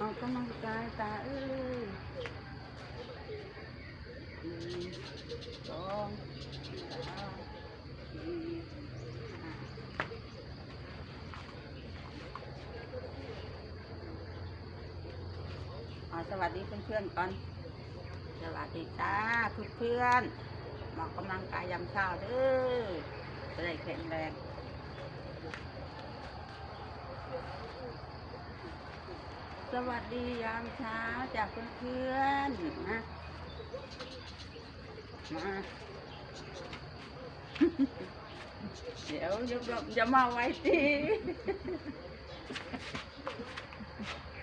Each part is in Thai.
ออกกำลังกายตาเอ้ยหนึ่งสองสามสี่ห้าอ่าสวัสดีเพื่อนๆก่อน สวัสดีจ้าทุกเพื่อนๆมออกกำลังกายยามเช้าเด้อจะได้แข็งแรง สวัสดียามเช้าจากเพื่อนๆนะมาเดี๋ยวอย่าอย่ามาไว้ที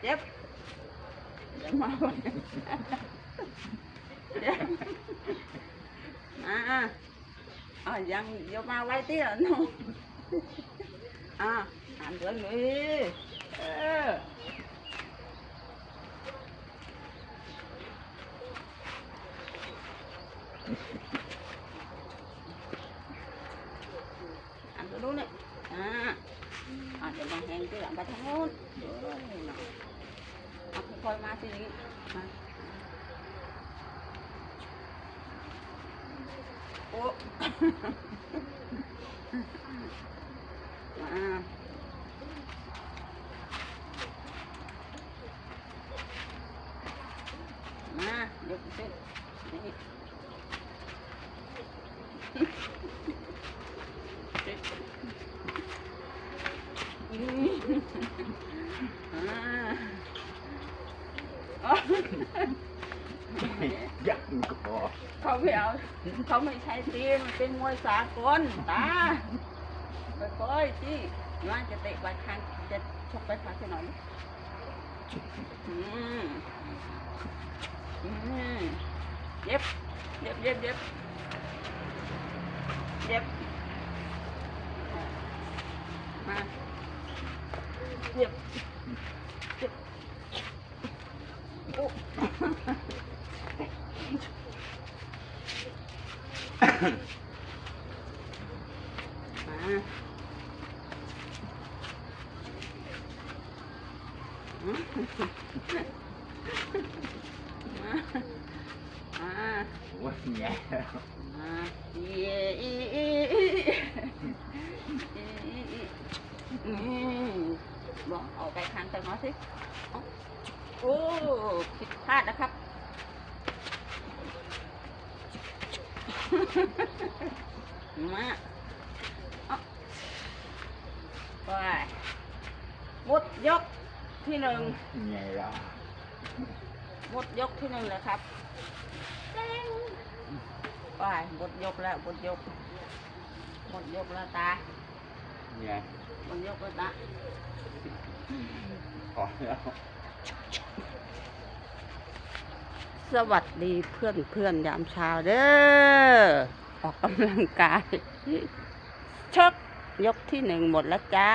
เจ็บอย่ามาไว้เดี๋ยวอ่าอ่ายังอย่ามาไว้ทีอะน้องอ่าหันเรื่องนี้เออ ăn cái đốn này à. Ăn cái bánh hèn cái làm bà thắng ăn cái coi ma thì gì mà ô. À được chứ Đấy. อืมอ่าอ๋อยังก็เขาไม่เอา เขาไม่ใช้ตีมันเป็นมวยสากลตาไปปล่อยที่ว่าจะเตะไปข้างจะชกไปข้างที่หน่อยอืมอืมเย็บเย็บเย็บเย็บ เย็บมาเย็บเย็บโอ้มาอืมมามา ว่าแย่มาอีอีอีอีอีอีอืมบอกเอาไปทางตรงน้อยสิเอาโอ้ผิดพลาดนะครับมาเอาไปหมดยกที่หนึ่งแย่ะหมดยกที่หนึ่งเลยครับ ไปหมดยกแล้วหมดยกหมดยกแล้วตาแย่หมดยกแล้วตาพอแล้วสวัสดีเพื่อนเพื่อนยามเช้าเด้อออกกำลังกายชกยกที่หนึ่งหมดแล้วจ้า